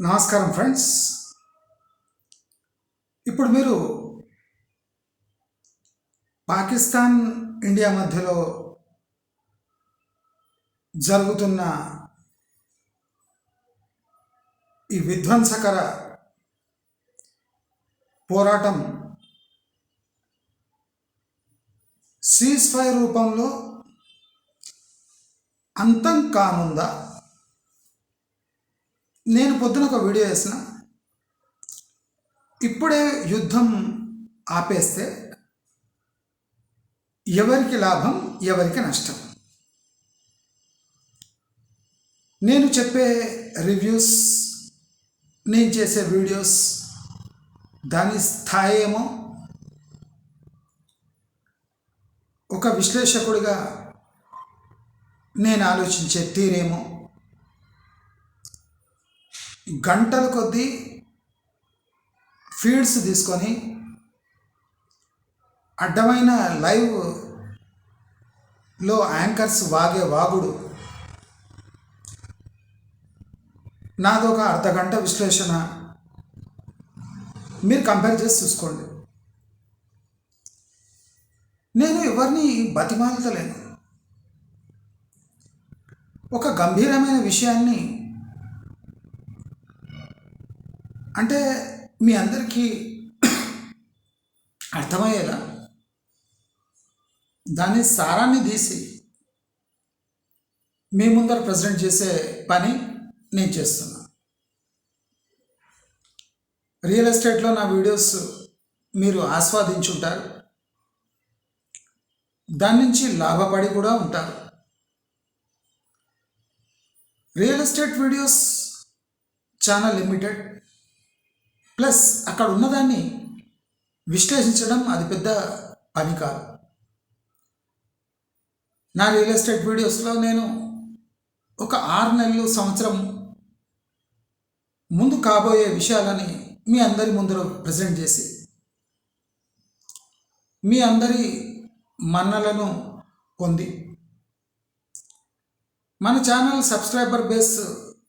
నమస్కారం ఫ్రెండ్స్. ఇప్పుడు మీరు పాకిస్తాన్ ఇండియా మధ్యలో జరుగుతున్న ఈ విధ్వంసకర పోరాటం సీజ్ ఫైర్ రూపంలో అంతం కానుందా? నేను పొద్దున ఒక వీడియో వేసిన ఇప్పుడే యుద్ధం ఆపేస్తే ఎవరికి లాభం ఎవరికి నష్టం? నేను చెప్పే రివ్యూస్ నేను చేసే వీడియోస్ దాని స్థాయి ఏమో ఒక విశ్లేషకుడిగా నేను ఆలోచించే తీరేమో గంటల కొద్దీ ఫీడ్స్ తీసుకొని అడ్డమైన లైవ్లో యాంకర్స్ వాగే వాగుడు. నాదొక అర్ధగంట విశ్లేషణ. మీరు కంపేర్ చేసి చూసుకోండి. నేను ఎవరిని బతిమాలతలేను. ఒక గంభీరమైన విషయాన్ని అంటే మీ అందరికీ అర్థమయ్యేలా దాని సారాన్ని తీసి మీ ముందర ప్రజెంట్ చేసే పని నేను చేస్తున్నా. రియల్ ఎస్టేట్లో నా వీడియోస్ మీరు ఆస్వాదించుంటారు దాని నుంచి లాభపడి కూడా ఉంటారు. రియల్ ఎస్టేట్ వీడియోస్ చాలా లిమిటెడ్. ప్లస్ అక్కడ ఉన్నదాన్ని విశ్లేషించడం అది పెద్ద పని కాదు. నా రియల్ ఎస్టేట్ వీడియోస్లో నేను ఒక ఆరు నెలలు సంవత్సరం ముందు కాబోయే విషయాలని మీ అందరి ముందర ప్రజెంట్ చేసి మీ అందరి మన్నలను పొంది మన ఛానల్ సబ్స్క్రైబర్ బేస్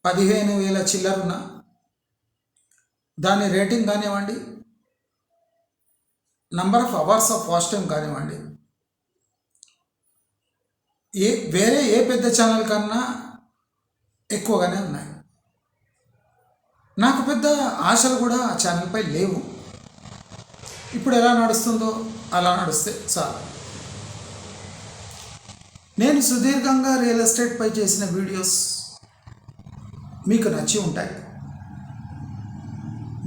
పదిహేను వేల చిల్లరున్న దాని రేటింగ్ కానివ్వండి number of hours of watch time కానివ్వండి ఏ వేరే ఏ పెద్ద ఛానల్ కన్నా ఎక్కువగానే ఉన్నాయి. నాకు పెద్ద ఆశలు కూడా ఆ ఛానల్పై లేవు. ఇప్పుడు ఎలా నడుస్తుందో అలా నడుస్తే చాలు. నేను సుదీర్ఘంగా రియల్ ఎస్టేట్పై చేసిన వీడియోస్ మీకు నచ్చి ఉంటాయి.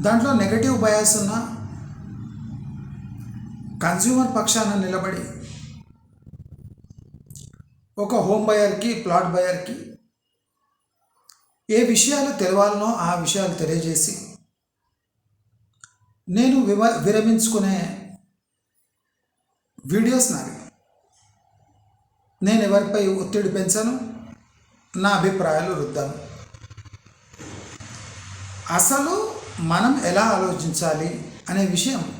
దాంట్లో నెగటివ్ బయాస్ ఉన్న కన్జ్యూమర్ పక్షాన నిలబడి ఒక హోమ్ బయర్కి ప్లాట్ బయర్కి ఏ విషయాలు తెలవాలనో ఆ విషయాలు తెలియజేసి నేను వివ విరమించుకునే వీడియోస్ నావి. నేను ఎవరిపై ఒత్తిడి పెంచాను? నా అభిప్రాయాలు రుద్దాను. అసలు మనం ఎలా ఆలోచించాలి అనే విషయం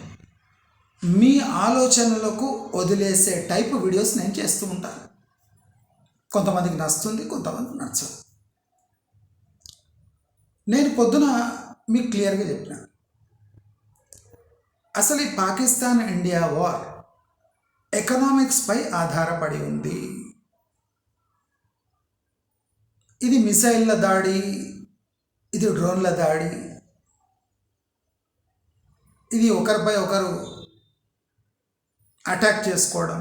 మీ ఆలోచనలకు వదిలేసే టైప్ వీడియోస్ నేను చేస్తూ ఉంటాను కొంతమందికి నచ్చుతుంది కొంతమందికి నచ్చదు. నేను పొద్దున మీకు క్లియర్గా చెప్పిన. అసలు ఈ పాకిస్తాన్ ఇండియా వార్ ఎకనామిక్స్పై ఆధారపడి ఉంది. ఇది మిసైళ్ళ దాడి ఇది డ్రోన్ల దాడి ఇది ఒకరిపై ఒకరు అటాక్ చేసుకోవడం.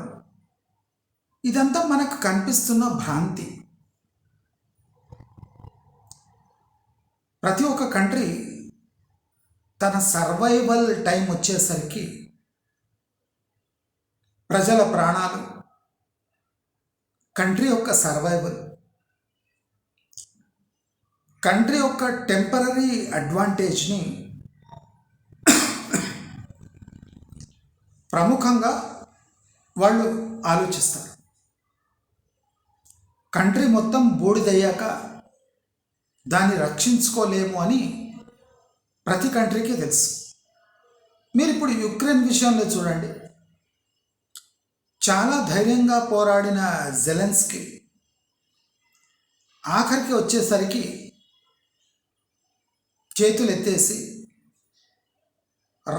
ఇదంతా మనకు కనిపిస్తున్న భ్రాంతి. ప్రతి ఒక్క కంట్రీ తన సర్వైవల్ టైం వచ్చేసరికి ప్రజల ప్రాణాలు కంట్రీ యొక్క సర్వైవల్ కంట్రీ యొక్క టెంపరీ అడ్వాంటేజ్ని ప్రముఖంగా వాళ్ళు ఆలోచిస్తారు. కంట్రీ మొత్తం బూడిదయ్యాక దాన్ని రక్షించుకోలేము అని ప్రతి కంట్రీకి తెలుసు. మీరు ఇప్పుడు యుక్రెయిన్ విషయంలో చూడండి. చాలా ధైర్యంగా పోరాడిన జెలెన్స్కి ఆఖరికి వచ్చేసరికి చేతులు ఎత్తేసి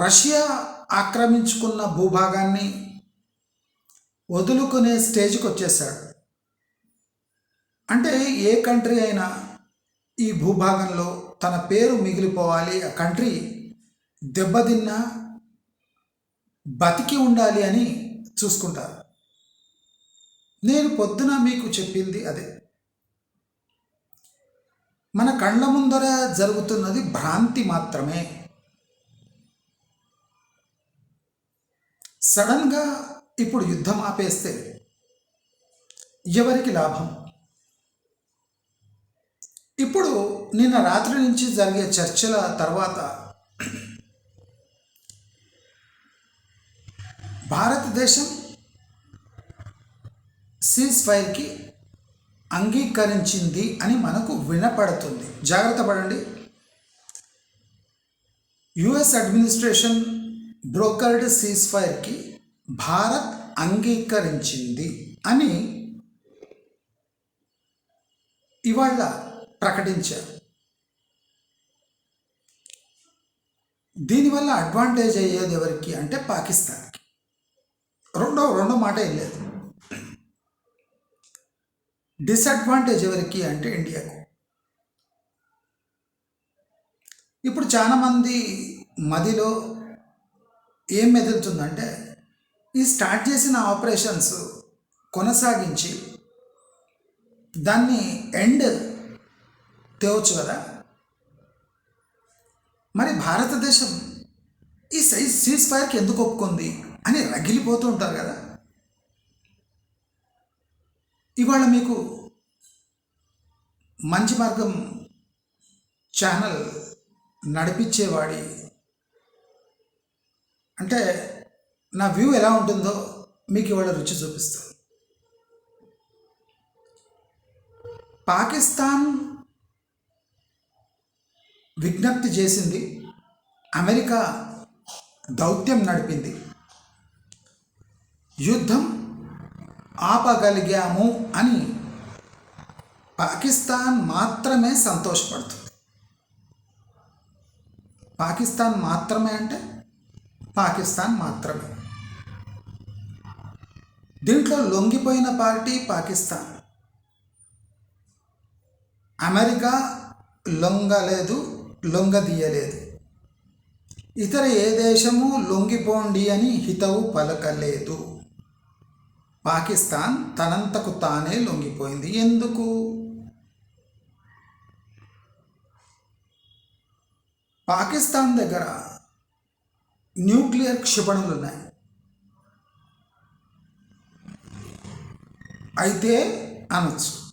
రష్యా ఆక్రమించుకున్న భూభాగాన్ని వదులుకునే స్టేజ్కి వచ్చేసాడు అంటే ఏ కంట్రీ అయినా ఈ భూభాగంలో తన పేరు మిగిలిపోవాలి ఆ కంట్రీ దెబ్బతిన్నా బతికి ఉండాలి అని చూసుకుంటారు. నేను పొద్దున మీకు చెప్పింది అదే. మన కళ్ళ ముందర జరుగుతున్నది భ్రాంతి మాత్రమే. సడన్గా ఇప్పుడు యుద్ధం ఆపేస్తే ఎవరికి లాభం? ఇప్పుడు నిన్న రాత్రి నుంచి జరిగే చర్చల తర్వాత భారతదేశం సీజ్ ఫైర్కి అంగీకరించింది అని మనకు వినపడుతుంది. జాగ్రత్త పడండి. యుఎస్ అడ్మినిస్ట్రేషన్ బ్రోకర్డ్ సీజ్ ఫైర్కి భారత్ అంగీకరించింది అని ఇవాళ ప్రకటించారు. దీనివల్ల అడ్వాంటేజ్ అయ్యేది ఎవరికి అంటే పాకిస్తాన్కి. రెండో రెండో మాట ఏం లేదు. డిసడ్వాంటేజ్ ఎవరికి అంటే ఇండియాకు. ఇప్పుడు చాలామంది మదిలో ఏం మెదులుతుందంటే ఈ స్టార్ట్ చేసిన ఆపరేషన్స్ కొనసాగించి దాన్ని ఎండ్ తేవచ్చు కదా? మరి భారతదేశం ఈ సైజ్ సీజ్ ఫైర్కి ఎందుకు ఒప్పుకుంది అని రగిలిపోతూ ఉంటారు కదా? ఇవాళ మీకు మంచి మార్గం ఛానల్ నడిపించేవాడి అంటే నా వ్యూ ఎలా ఉంటుందో మీకు ఇవాళ రుచి చూపిస్తాను. పాకిస్తాన్ విజ్ఞప్తి చేసింది అమెరికా దౌత్యం నడిపింది. యుద్ధం ఆపగలిగాము అని పాకిస్తాన్ మాత్రమే సంతోషపడుతుంది. పాకిస్తాన్ మాత్రమే అంటే పాకిస్తాన్ మాత్రమే. దీంట్లో లొంగిపోయిన పార్టీ పాకిస్తాన్. అమెరికా లొంగలేదు లొంగదీయలేదు. ఇతర ఏ దేశము లొంగిపోండి అని హితవు పలకలేదు. పాకిస్తాన్ తనంతకు తానే లొంగిపోయింది. ఎందుకు? పాకిస్తాన్ దగ్గర న్యూక్లియర్ క్షిపణులు ఉన్నాయి. అయితే అనొచ్చు.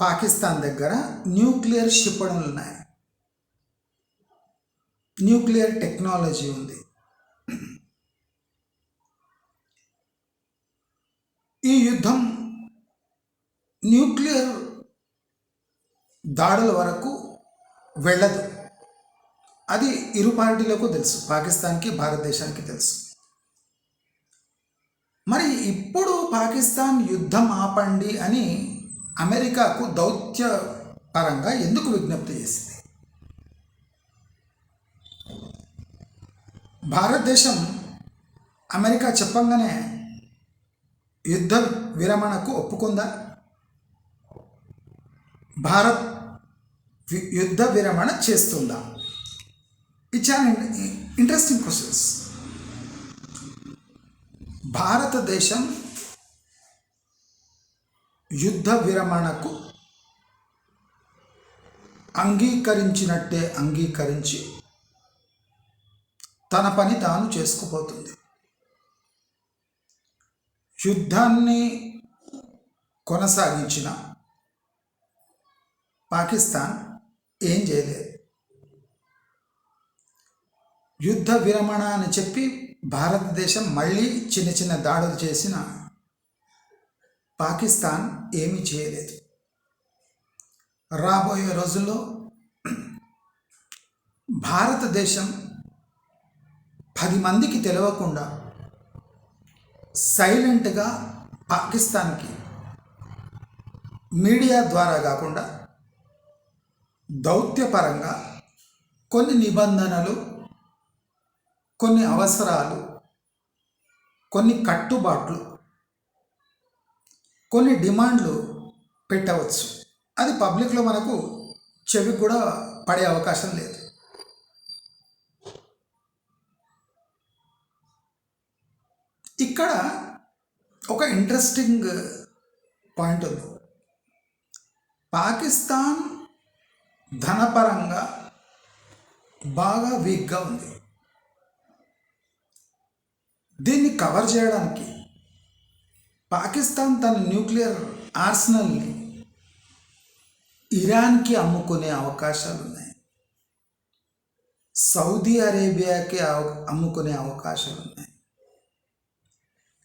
పాకిస్తాన్ దగ్గర న్యూక్లియర్ క్షిపణులు ఉన్నాయి. న్యూక్లియర్ టెక్నాలజీ ఉంది. ఈ యుద్ధం న్యూక్లియర్ దాడుల వరకు వెళ్ళదు. అది ఇరు పార్టీలకు తెలుసు. పాకిస్తాన్కి భారతదేశానికి తెలుసు. మరి ఇప్పుడు పాకిస్తాన్ యుద్ధం ఆపండి అని అమెరికాకు దౌత్య పరంగా ఎందుకు విజ్ఞప్తి చేసింది? భారతదేశం అమెరికా చెప్పంగానే యుద్ధ విరమణకు ఒప్పుకుందా? భారత్ యుద్ధ విరమణ చేస్తుందా? ఇట్స్ ఇంట్రెస్టింగ్ క్వశ్చన్స్ భారతదేశం యుద్ధ విరమణకు అంగీకరించినట్టే అంగీకరించి తన పని తాను చేసుకుపోతుంది. యుద్ధాన్ని కొనసాగించిన పాకిస్తాన్ ఏం చేయలేదు. యుద్ధ విరమణ అని చెప్పి భారతదేశం మళ్ళీ చిన్న చిన్న దాడులు చేసిన పాకిస్తాన్ ఏమీ చేయలేదు. రాబోయే రోజుల్లో భారతదేశం పది మందికి తెలియకుండా సైలెంట్గా పాకిస్తాన్కి మీడియా ద్వారా కాకుండా దౌత్యపరంగా కొన్ని నిబంధనలు కొన్ని అవసరాలు కొన్ని కట్టుబాట్లు కొన్ని డిమాండ్లు పెట్టవచ్చు. అది పబ్లిక్లో మనకు చెవి కూడా పడే అవకాశం లేదు. ఇక్కడ ఒక ఇంట్రెస్టింగ్ పాయింట్ ఉంది. పాకిస్తాన్ ధనపరంగా బాగా వీక్గా ఉంది. దీన్ని కవర్ చేయడానికి పాకిస్తాన్ తన న్యూక్లియర్ ఆర్సనల్ని ఇరాన్కి అమ్ముకునే అవకాశాలు ఉన్నాయి సౌదీ అరేబియాకి అమ్ముకునే అవకాశాలు ఉన్నాయి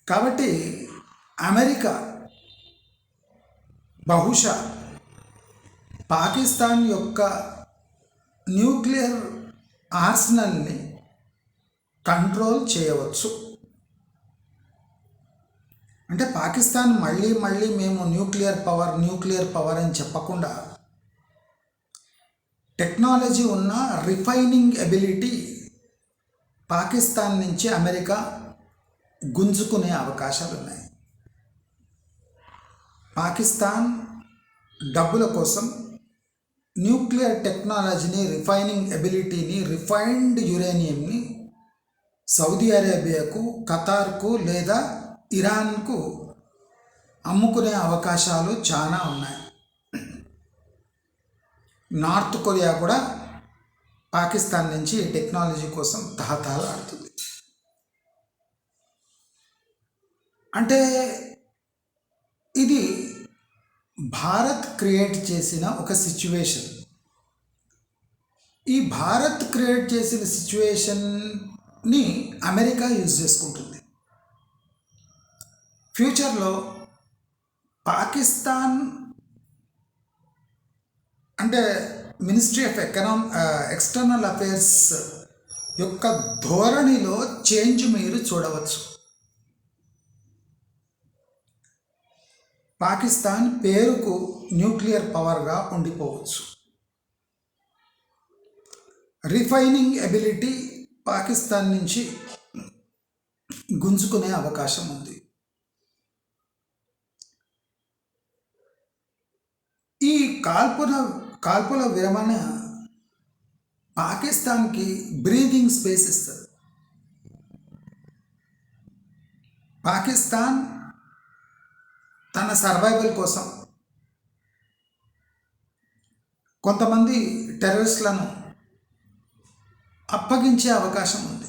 కాబట్టి అమెరికా బహుశా పాకిస్తాన్ యొక్క న్యూక్లియర్ ఆర్సనల్ని కంట్రోల్ చేయవచ్చు. అంటే పాకిస్తాన్ మళ్ళీ మళ్ళీ మేము న్యూక్లియర్ పవర్ న్యూక్లియర్ పవర్ అని చెప్పకుండా టెక్నాలజీ ఉన్న రిఫైనింగ్ ఎబిలిటీ పాకిస్తాన్ నుంచి అమెరికా గుంజుకునే అవకాశాలు ఉన్నాయి. పాకిస్తాన్ డబ్బుల కోసం న్యూక్లియర్ టెక్నాలజీని రిఫైనింగ్ ఎబిలిటీని రిఫైన్డ్ యురేనియంని సౌదీ అరేబియాకు ఖతార్కు లేదా ఇరాన్కు అమ్ముకునే అవకాశాలు చాలా ఉన్నాయి. నార్త్ కొరియా కూడా పాకిస్తాన్ నుంచి టెక్నాలజీ కోసం తహతహలాడుతుంది అంటే ఇది భారత్ క్రియేట్ చేసిన ఒక సిచ్యువేషన్. ఈ భారత్ క్రియేట్ చేసిన సిచ్యువేషన్ని అమెరికా యూజ్ చేసుకుంటుంది. ఫ్యూచర్లో పాకిస్తాన్ అంటే మినిస్ట్రీ ఆఫ్ ఎకనామ్ ఎక్స్టర్నల్ అఫైర్స్ యొక్క ధోరణిలో చేంజ్ మీరు చూడవచ్చు. పాకిస్తాన్ పేరుకు న్యూక్లియర్ పవర్గా ఉండిపోవచ్చు. రిఫైనింగ్ ఎబిలిటీ పాకిస్తాన్ నుంచి గుంజుకునే అవకాశం ఉంది. ఈ కాల్పుల కాల్పుల విరమణ పాకిస్తాన్కి బ్రీదింగ్ స్పేస్ ఇస్తుంది. పాకిస్తాన్ తన సర్వైవల్ కోసం కొంతమంది టెర్రరిస్టులను అప్పగించే అవకాశం ఉంది.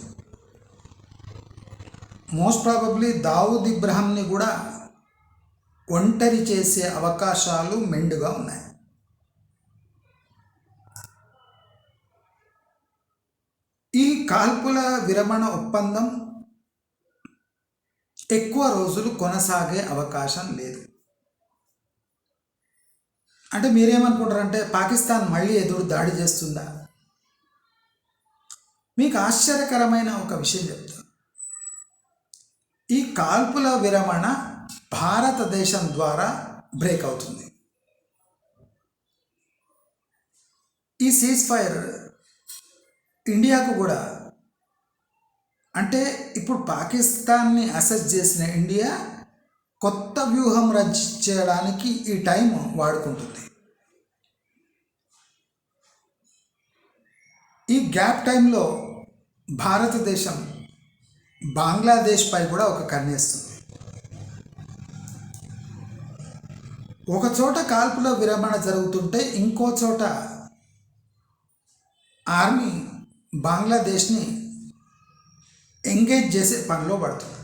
మోస్ట్ ప్రాబబ్లీ దావుద్ ఇబ్రహంని కూడా ఒంటరి చేసే అవకాశాలు మెండుగా ఉన్నాయి. ఈ కాల్పుల విరమణ ఒప్పందం ఎక్కువ రోజులు కొనసాగే అవకాశం లేదు. అంటే మీరేమనుకుంటారంటే పాకిస్తాన్ మళ్ళీ ఎదురు దాడి చేస్తుందా? మీకు ఆశ్చర్యకరమైన ఒక విషయం చెప్తాను. ఈ కాల్పుల విరమణ భారతదేశం ద్వారా బ్రేక్ అవుతుంది. ఈ సీజ్ ఫైర్ ఇండియాకు కూడా అంటే ఇప్పుడు పాకిస్తాన్ని అసెస్ చేసిన ఇండియా కొత్త వ్యూహం రచించడానికి ఈ టైం వాడుకుంటుంది. ఈ గ్యాప్ టైంలో భారతదేశం బంగ్లాదేశ్పై కూడా ఒక కన్నేస్తుంది ఒక చోట కాల్పుల విరమణ జరుగుతుంటే ఇంకో చోట ఆర్మీ బంగ్లాదేశ్ని ఎంగేజ్ చేసే పనిలో పడుతుంది.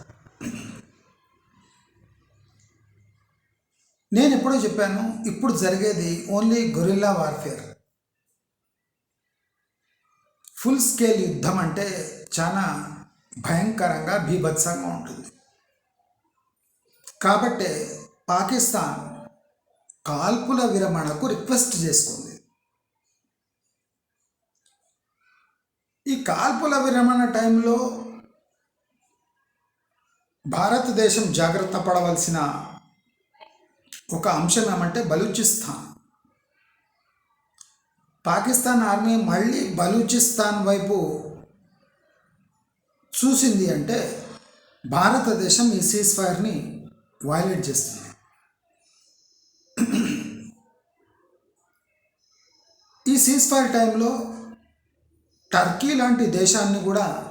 నేను ఎప్పుడో చెప్పాను ఇప్పుడు జరిగేది only guerrilla warfare full scale యుద్ధం అంటే చాలా భయంకరంగా బీభత్సంగా ఉంటుంది. కాబట్టే పాకిస్తాన్ కాల్పుల విరమణకు రిక్వెస్ట్ చేస్తుంది ఈ కాల్పుల విరమణ టైంలో భారతదేశం జాగ్రత్త పడవలసిన ఒక అంశం ఏమంటే బలూచిస్తాన్. పాకిస్తాన్ ఆర్మీ మళ్ళీ బలూచిస్తాన్ వైపు చూసింది అంటే భారతదేశం ఈ సీజ్ ఫైర్ని వైలేట్ చేస్తుంది ఈ సీజ్ ఫైర్ టైంలో టర్కీ లాంటి దేశాన్ని కూడా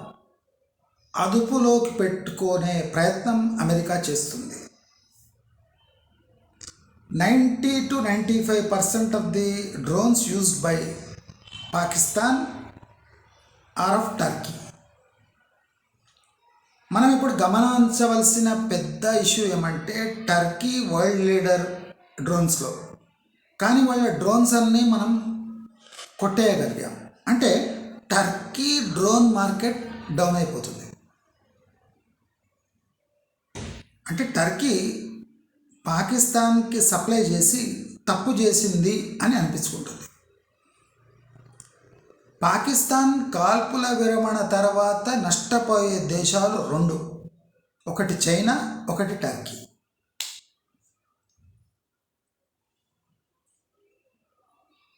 అదుపులోకి పెట్టుకునే ప్రయత్నం అమెరికా చేస్తుంది. Ninety two ninety five percent of the drones used by Pakistan are of Turkey. మనం ఇప్పుడు గమనించవలసిన పెద్ద ఇష్యూ ఏమంటే టర్కీ వరల్డ్ లీడర్ డ్రోన్స్లో. కానీ వాళ్ళ డ్రోన్స్ అన్నీ మనం కొట్టేయగలిగాం. అంటే టర్కీ డ్రోన్ మార్కెట్ డౌన్ అయిపోతుంది. అంటే టర్కీ పాకిస్తాన్కి సప్లై చేసి తప్పు చేసింది అని అనిపించుకుంటుంది. పాకిస్తాన్ కాల్పుల విరమణ తర్వాత నష్టపోయే దేశాలు రెండు. ఒకటి చైనా ఒకటి టర్కీ.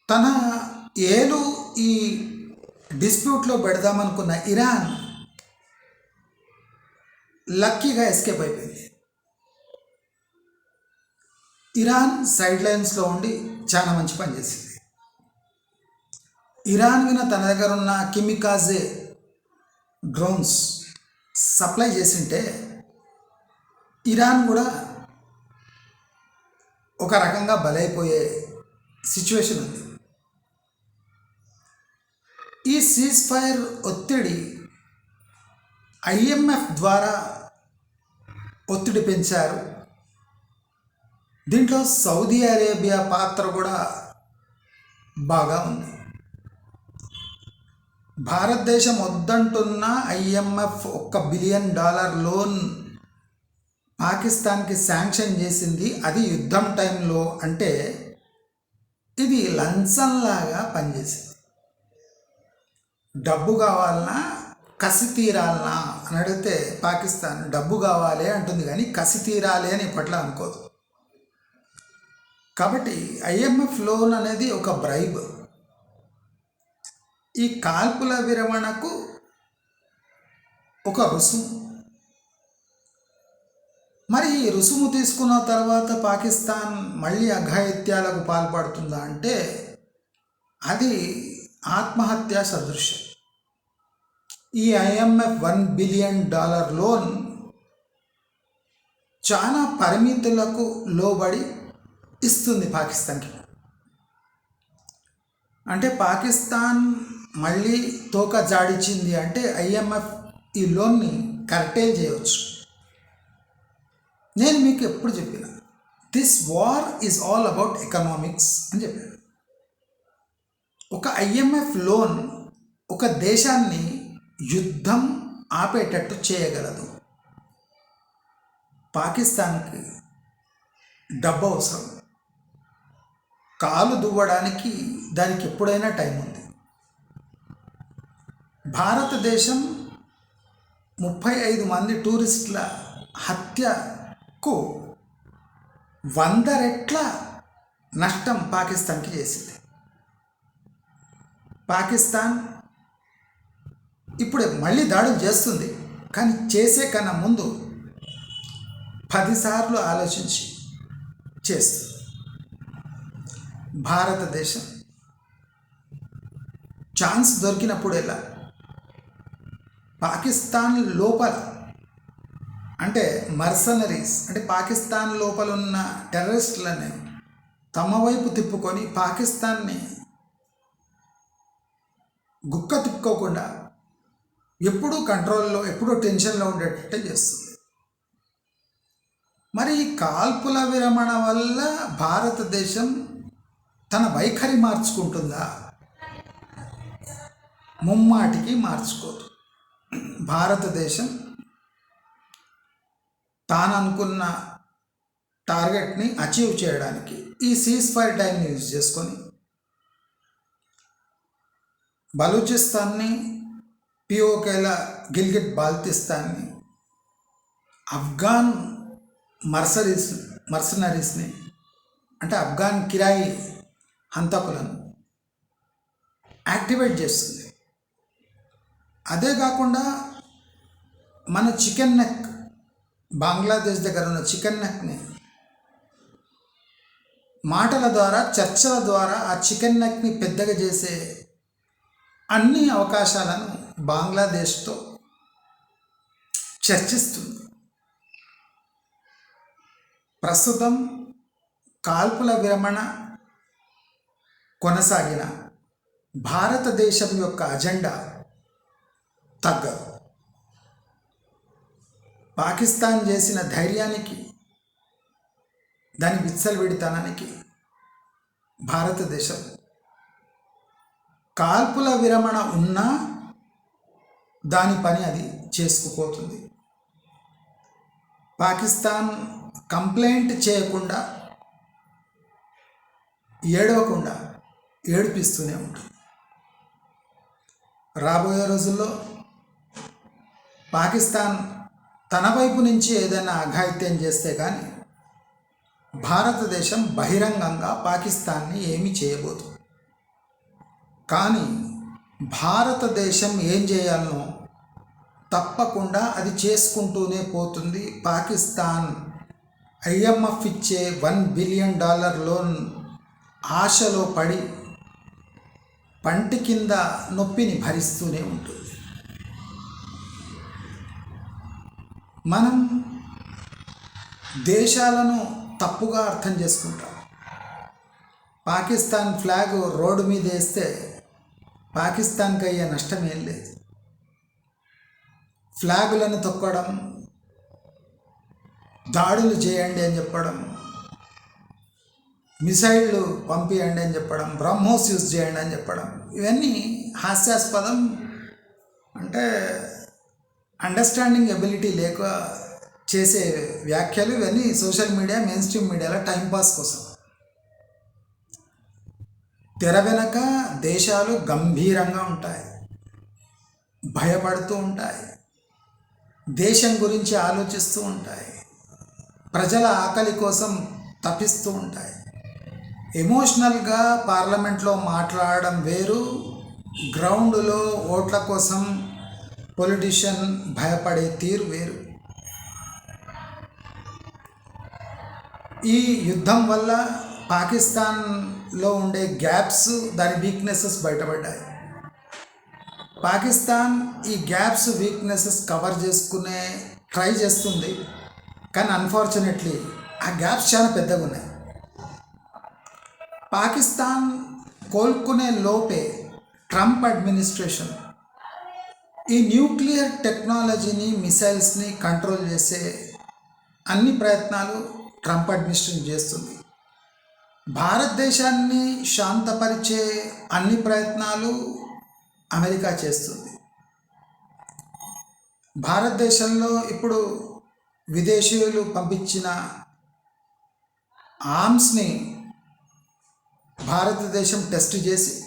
తన ఏలు ఈ డిస్ప్యూట్లో పెడదామనుకున్న ఇరాన్ లక్కీగా ఎస్కేప్ అయిపోయింది. ఇరాన్ సైడ్ లైన్స్లో ఉండి చాలా మంచి పని చేసింది. ఇరాన్ విన తన దగ్గర ఉన్న కిమికాజే డ్రోన్స్ సప్లై చేసింటే ఇరాన్ కూడా ఒక రకంగా బలైపోయే సిచ్యువేషన్ ఉంది. ఈ సీజ్ ఫైర్ ఒత్తిడి ఐఎంఎఫ్ ద్వారా ఒత్తిడి పెంచారు. దీంట్లో సౌదీ అరేబియా పాత్ర కూడా బాగా ఉంది. భారతదేశం వద్దంటున్న ఐఎంఎఫ్ ఒక్క బిలియన్ డాలర్ లోన్ పాకిస్తాన్కి శాంక్షన్ చేసింది. అది యుద్ధం టైంలో అంటే ఇది లంచంలాగా పనిచేసింది. డబ్బు కావాలన్నా కసి తీరాలనా అని అడిగితే పాకిస్తాన్ డబ్బు కావాలి అంటుంది కానీ కసి తీరాలి అని ఇప్పట్లో అనుకోదు. కాబట్టి ఐఎంఎఫ్ లోన్ అనేది ఒక బ్రైబ్. ఈ కాల్పుల విరమణకు ఒక రుసుము. మరి ఈ రుసుము తీసుకున్న తర్వాత పాకిస్తాన్ మళ్ళీ అఘాయిత్యాలకు పాల్పడుతుందా అంటే అది ఆత్మహత్య సదృశ్యం. ఈ IMF one billion dollar loan చాలా పరిమితులకు లోబడి ఇస్తుంది పాకిస్తాన్కి అంటే పాకిస్తాన్ మళ్ళీ తోక జాడిచ్చింది అంటే ఐఎంఎఫ్ ఈ లోన్ని కర్టేల్ చేయవచ్చు. నేను మీకు ఎప్పుడు చెప్పిన this war is all about economics అని చెప్పాను. ఒక ఐఎంఎఫ్ లోన్ ఒక దేశాన్ని యుద్ధం ఆపేటట్టు చేయగలదు. పాకిస్తాన్కి డబ్బు అవసరం కాలు దువ్వడానికి దానికి ఎప్పుడైనా టైం ఉంది. భారతదేశం ముప్పై ఐదు మంది టూరిస్టుల హత్యకు వంద రెట్ల నష్టం పాకిస్తాన్కి చేసింది. పాకిస్తాన్ ఇప్పుడు మళ్ళీ దాడులు చేస్తుంది. కానీ చేసే కన్నా ముందు పదిసార్లు ఆలోచించి చేస్తుంది. భారతదేశం ఛాన్స్ దొరికినప్పుడెల్లా పాకిస్తాన్ లోపల అంటే మర్సనరీస్ అంటే పాకిస్తాన్ లోపల ఉన్న టెర్రరిస్టులని తమ వైపు తిప్పుకొని పాకిస్తాన్ని గుక్క తిప్పుకోకుండా ఎప్పుడూ కంట్రోల్లో ఎప్పుడూ టెన్షన్లో ఉండేటట్టే చేస్తుంది. మరి ఈ కాల్పుల విరమణ వల్ల భారతదేశం తన వైఖరి మార్చుకుంటుందా? ముమ్మాటికి మార్చుకోదు. భారతదేశం తాను అనుకున్న టార్గెట్ని అచీవ్ చేయడానికి ఈ సీజ్ ఫైర్ టైంని యూజ్ చేసుకొని బలూచిస్తాన్ని పిఓకేల గిల్గిట్ బాల్తిస్తాన్ని ఆఫ్ఘాన్ మర్సరీస్ మర్సనరీస్ని అంటే ఆఫ్ఘాన్ కిరాయి హంతకులను యాక్టివేట్ చేస్తుంది. అదే కాకుండా మన చికెన్ నెక్ బంగ్లాదేశ్ దగ్గర ఉన్న చికెన్ నెక్ని మాటల ద్వారా చర్చల ద్వారా ఆ చికెన్ నెక్ని పెద్దగా చేసే అన్ని అవకాశాలను బంగ్లాదేశ్తో చర్చిస్తుంది. ప్రస్తుతం కాల్పుల విరమణ కొనసాగిన భారతదేశం యొక్క అజెండా తగ్గదు. పాకిస్తాన్ చేసిన ధైర్యానికి దాని విచ్చలవిడితనానికి భారతదేశం కాల్పుల విరమణ ఉన్నా దాని పని అది చేసుకుపోతుంది. పాకిస్తాన్ కంప్లైంట్ చేయకుండా ఏడవకుండా ఏడిపిస్తూనే ఉంటుంది. రాబోయే రోజుల్లో పాకిస్తాన్ తన వైపు నుంచి ఏదైనా అఘాయిత్యం చేస్తే కానీ భారతదేశం బహిరంగంగా పాకిస్తాన్ని ఏమి చేయబోదు. కానీ భారతదేశం ఏం చేయాలనో తప్పకుండా అది చేసుకుంటూనే పోతుంది. పాకిస్తాన్ ఐఎంఎఫ్ ఇచ్చే వన్ బిలియన్ డాలర్ లోన్ ఆశలో పడి పంటి కింద నొప్పిని భరిస్తూనే ఉంటుంది. మనం దేశాలను తప్పుగా అర్థం చేసుకుంటాం. పాకిస్తాన్ ఫ్లాగ్ రోడ్డు మీద వేస్తే పాకిస్తాన్కి అయ్యే నష్టం ఏం లేదు. ఫ్లాగులను తొక్కడం దాడులు చేయండి అని చెప్పడం మిసైళ్ళు పంపియండి అని చెప్పడం బ్రహ్మోస్ యూజ్ చేయండి అని చెప్పడం ఇవన్నీ హాస్యాస్పదం. అంటే అండర్స్టాండింగ్ ఎబిలిటీ లేక చేసే వ్యాఖ్యలు ఇవన్నీ సోషల్ మీడియా మెయిన్ స్ట్రీమ్ మీడియాలో టైంపాస్ కోసం. తెర వెనక దేశాలు గంభీరంగా ఉంటాయి. భయపడుతూ ఉంటాయి. దేశం గురించి ఆలోచిస్తూ ఉంటాయి. ప్రజల ఆకలి కోసం తప్పిస్తూ ఉంటాయి. ఎమోషనల్గా పార్లమెంట్లో మాట్లాడడం వేరు. గ్రౌండ్లో ఓట్ల కోసం పొలిటీషియన్ భయపడే తీరు వేరు. ఈ యుద్ధం వల్ల పాకిస్తాన్లో ఉండే గ్యాప్స్ దాని వీక్నెసెస్ బయటపడ్డాయి. పాకిస్తాన్ ఈ గ్యాప్స్ వీక్నెసెస్ కవర్ చేసుకునే ట్రై చేస్తుంది. కానీ అన్ఫార్చునేట్లీ ఆ గ్యాప్స్ చాలా పెద్దగా ఉన్నాయి. పాకిస్తాన్ కోలుకునే లోపే ట్రంప్ అడ్మినిస్ట్రేషన్ ఈ న్యూక్లియర్ టెక్నాలజీని మిసైల్స్ని కంట్రోల్ చేసే అన్ని ప్రయత్నాలు ట్రంప్ అడ్మినిస్ట్రేషన్ చేస్తుంది. భారతదేశాన్ని శాంతపరిచే అన్ని ప్రయత్నాలు అమెరికా చేస్తుంది. భారతదేశంలో ఇప్పుడు విదేశీయులు పంపించిన ఆర్మ్స్ని భారతదేశం టెస్ట్ చేసి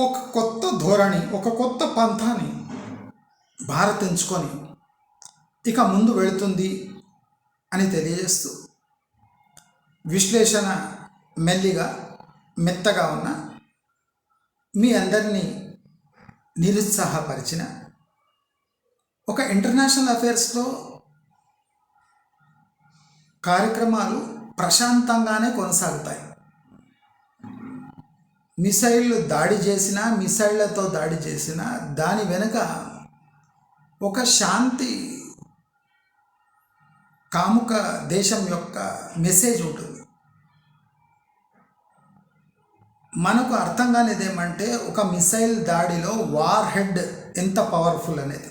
ఒక కొత్త ధోరణి ఒక కొత్త పంథాని భారత్ ఎంచుకొని ఇక ముందు వెళుతుంది అని తెలియజేస్తూ విశ్లేషణ మెల్లిగా మెత్తగా ఉన్న మీ అందరినీ నిరుత్సాహపరిచిన ఒక ఇంటర్నేషనల్ అఫేర్స్లో కార్యక్రమాలు ప్రశాంతంగానే కొనసాగుతాయి. మిసైళ్ళు దాడి చేసినా మిసైళ్ళతో దాడి చేసినా దాని వెనుక ఒక శాంతి కాముక దేశం యొక్క మెసేజ్ ఉంటుంది. మనకు అర్థం కానిది ఏమంటే ఒక మిసైల్ దాడిలో వార్ హెడ్ ఎంత పవర్ఫుల్ అనేది.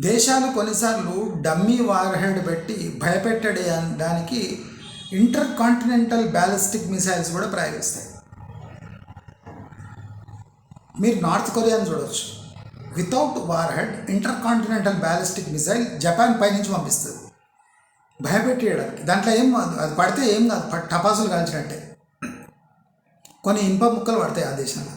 దేశాలు కొన్నిసార్లు డమ్మీ వార్ హెడ్ పెట్టి భయపెట్టడానికి ఇంటర్ కాంటినెంటల్ బ్యాలిస్టిక్ మిసైల్స్ కూడా ప్రయోగిస్తాయి. మీరు నార్త్ కొరియాని చూడవచ్చు without warhead intercontinental ballistic missile Japan పైనుంచి పంపిస్తుంది. భయపెట్టేయడానికి. దాంట్లో ఏం అది పడితే ఏం కాదు టపాసులు కాల్చినట్టే. కొన్ని ఇనుప ముక్కలు పడతాయి ఆ దేశంలో.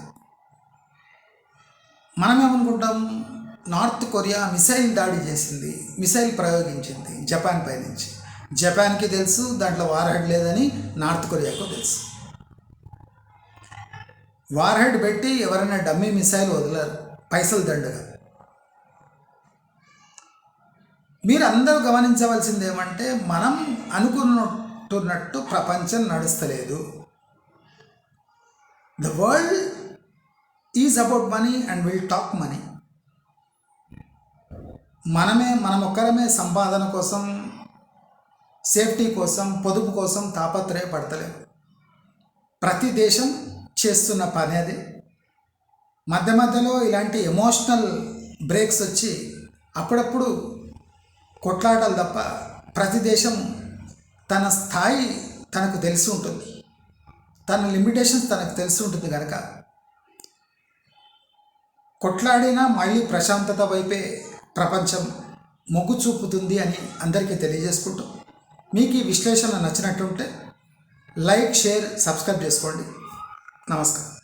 మనం ఏమనుకుంటాం నార్త్ కొరియా మిసైల్ దాడి చేసింది మిసైల్ ప్రయోగించింది జపాన్ పై నుంచి జపాన్కి తెలుసు దాంట్లో వార్ హెడ్ లేదని నార్త్ కొరియాకు తెలుసు. వార్ హెడ్ పెట్టి ఎవరైనా డమ్మీ మిసైల్ వదలరు పైసలు దండగా. మీరు అందరూ గమనించవలసింది ఏమంటే మనం అనుకున్నట్టున్నట్టు ప్రపంచం నడుస్తలేదు. The world is about money and will talk money మనమే మనం ఒక్కరమే సంపాదన కోసం సేఫ్టీ కోసం పొదుపు కోసం తాపత్రయపడతలేము ప్రతి దేశం చేస్తున్న పని అది. మధ్య మధ్యలో ఇలాంటి ఎమోషనల్ బ్రేక్స్ వచ్చి అప్పుడప్పుడు కొట్లాటలు తప్ప ప్రతి దేశం తన స్థాయి తనకు తెలిసి ఉంటుంది. తన లిమిటేషన్స్ తనకు తెలిసి ఉంటుంది కనుక కొట్లాడినా మళ్ళీ ప్రశాంతత వైపే ప్రపంచం మొగ్గు చూపుతుంది అని అందరికీ తెలియజేసుకుంటూ మీకు ఈ విశ్లేషణ నచ్చినట్టుంటే లైక్ షేర్ సబ్స్క్రైబ్ చేసుకోండి. నమస్కారం.